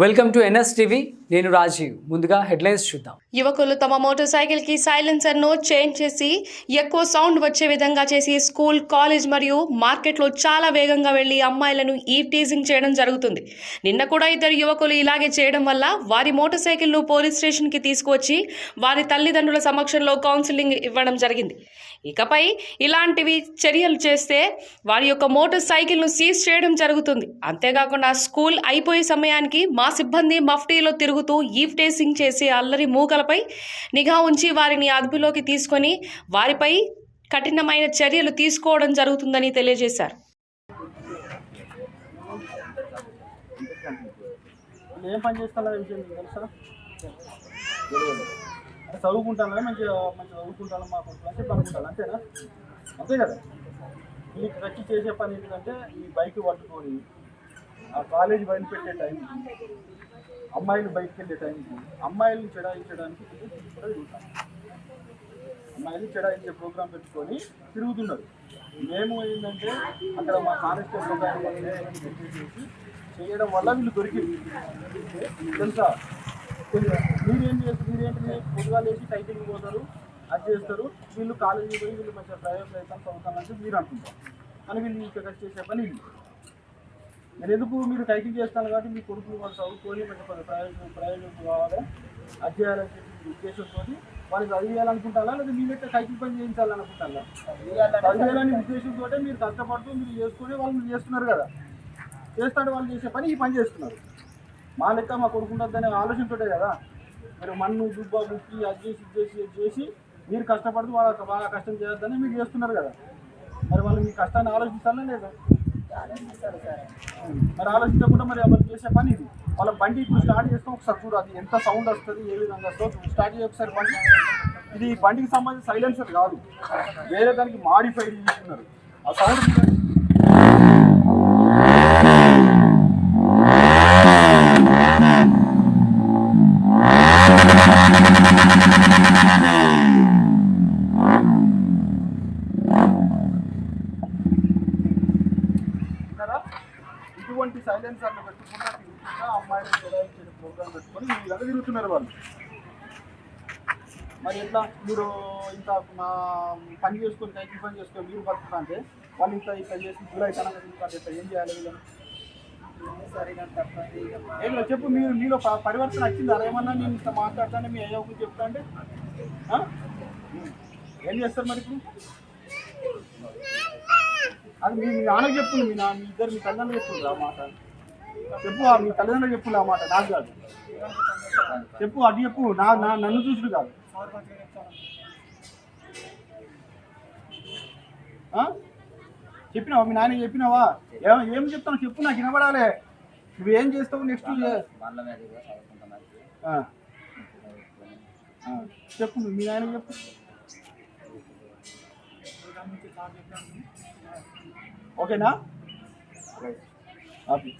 Welcome to NS TV నేను రాజీవ్. ముందుగా headlines చూద్దాం. యువకులు తమ మోటార్ సైకిల్కి సైలెన్సర్ను చేంజ్ చేసి ఎక్కువ సౌండ్ వచ్చే విధంగా చేసి స్కూల్ కాలేజ్ మరియు మార్కెట్లో చాలా వేగంగా వెళ్ళి అమ్మాయిలను ఈ టీజింగ్ చేయడం జరుగుతుంది. నిన్న కూడా ఇద్దరు యువకులు ఇలాగే చేయడం వల్ల వారి మోటార్ సైకిల్ను పోలీస్ స్టేషన్కి తీసుకువచ్చి వారి తల్లిదండ్రుల సమక్షంలో కౌన్సిలింగ్ ఇవ్వడం జరిగింది. ఇకపై ఇలాంటివి చర్యలు చేస్తే వారి యొక్క మోటార్ సైకిల్ను సీజ్ చేయడం జరుగుతుంది. అంతేకాకుండా స్కూల్ అయిపోయే సమయానికి మా సిబ్బంది మఫ్టీలో తిరుగుతూ ఈవ్ టేసింగ్ చేసి అల్లరి మూకలపై నిఘా ఉంచి వారిని అదుపులోకి తీసుకొని వారిపై కఠినమైన చర్యలు తీసుకోవడం జరుగుతుందని తెలియజేశారు. ఏం పని చేస్తానో విషయం తెలుసా? చదువుకుంటాను మంచిగా మంచిగా చదువుకుంటాను మా కొడుకు అంతేనా? అంతే కదా? వచ్చి చేసే పని ఏంటంటే ఈ బైక్ పట్టుకొని ఆ కాలేజ్ బయట పెట్టే టైంకి అమ్మాయిలు బయటకు వెళ్ళే టైంకి అమ్మాయిలను చెడాయించడానికి కూడా అమ్మాయిలు చెడాయించే ప్రోగ్రాం పెట్టుకొని తిరుగుతున్నారు మేము ఏంటంటే అక్కడ మా కానిస్టేబుల్ చేసి చేయడం వల్ల వీళ్ళు దొరికింది తెలుసా? మీరేం చేస్తారు మీరేంటి పొద్దుగాలు వేసి టైటింగ్ పోతారు అది చేస్తారు. వీళ్ళు కాలేజీ పోయి వీళ్ళు మంచిగా ప్రయోగం అవుతాం చదువుతానంటే మీరు అనుకుంటారు. కానీ వీళ్ళు ఇక్కడ చేసే పని మరి ఎందుకు మీరు టైటిల్ చేస్తాను కాబట్టి మీ కొడుకులు వాళ్ళు చదువుకొని మంచి కొంత ప్రయోజనం ప్రయోజనం కావాలి? అది చేయాలని చెప్పి మీ ఉద్దేశంతో వాళ్ళు చదివేయాలనుకుంటారా లేదా మీ యొక్క టైటింగ్ పని చేయించాలనుకుంటారా? చదివేయాలనే ఉద్దేశంతో మీరు కష్టపడుతూ మీరు చేసుకునే వాళ్ళు మీరు చేస్తున్నారు కదా. చేస్తాడు వాళ్ళు చేసే పని ఈ పని చేస్తున్నారు. మా లెక్క మా కొడుకుంటుందనే ఆలోచనతోటే కదా. మీరు మన్ను దుబ్బ ముక్కి అది చేసి ఇది చేసి ఇది చేసి మీరు కష్టపడుతూ వాళ్ళ బాగా కష్టం చేయొద్దని మీరు చేస్తున్నారు కదా. మరి వాళ్ళు మీ కష్టాన్ని ఆలోచిస్తారా లేదా? మరి ఆలోచించకుండా మరి వాళ్ళు చేసే పని ఇది. వాళ్ళ బండి ఇప్పుడు స్టార్ట్ చేస్తాం ఒకసారి చూడు అది ఎంత సౌండ్ వస్తుంది ఏ విధంగా వస్తుంది స్టార్ట్ చేయ ఒకసారి బండి. ఇది బండికి సంబంధించి సైలెన్సర్ కాదు. వేరే దానికి మాడిఫైడ్ చేస్తున్నారు. ఆ సౌండ్ ఇటువంటి సైలెన్సర్లు పెట్టుకుంటా తిరుగుతుంటా అమ్మాయిలు చెడాయించే ప్రోగ్రామ్ పెట్టుకొని ఈ విధంగా తిరుగుతున్నారు వాళ్ళు. మరి ఎట్లా? మీరు ఇంత మా పని చేసుకొని టైం పని చేసుకొని మీరు బతుకుతా అంటే వాళ్ళు ఇంత ఇట్లా చేసి దూరం అయితే తిరుగుతారు ఇట్లా ఏం చేయాలి వీళ్ళని ఏం లేదు చెప్పు మీరు మీలో పరివర్తన వచ్చింది? అరే ఏమన్నా నేను ఇంత మాట్లాడతానే మీ అయ్యో గురించి చెప్తా అంటే? ఏం చేస్తారు మరి ఇప్పుడు? అది మీ నాన్నకి చెప్పు మీ నా మీ ఇద్దరు మీ తల్లిదండ్రులు చెప్పు ఆ మాట. చెప్పు మీ తల్లిదండ్రులు చెప్పు ఆ మాట నాకు కాదు. చెప్పు అది చెప్పు నా నా నన్ను చూసుడు కాదు? చెప్పినావా? మీ నాన్న చెప్పినావా? ఏం ఏం చెప్తాను చెప్పు నాకు వినబడాలి. నువ్వేం చేస్తావు నెక్స్ట్ చెప్పు మీ నాయన చెప్పు. ఓకేనా? ఓకే.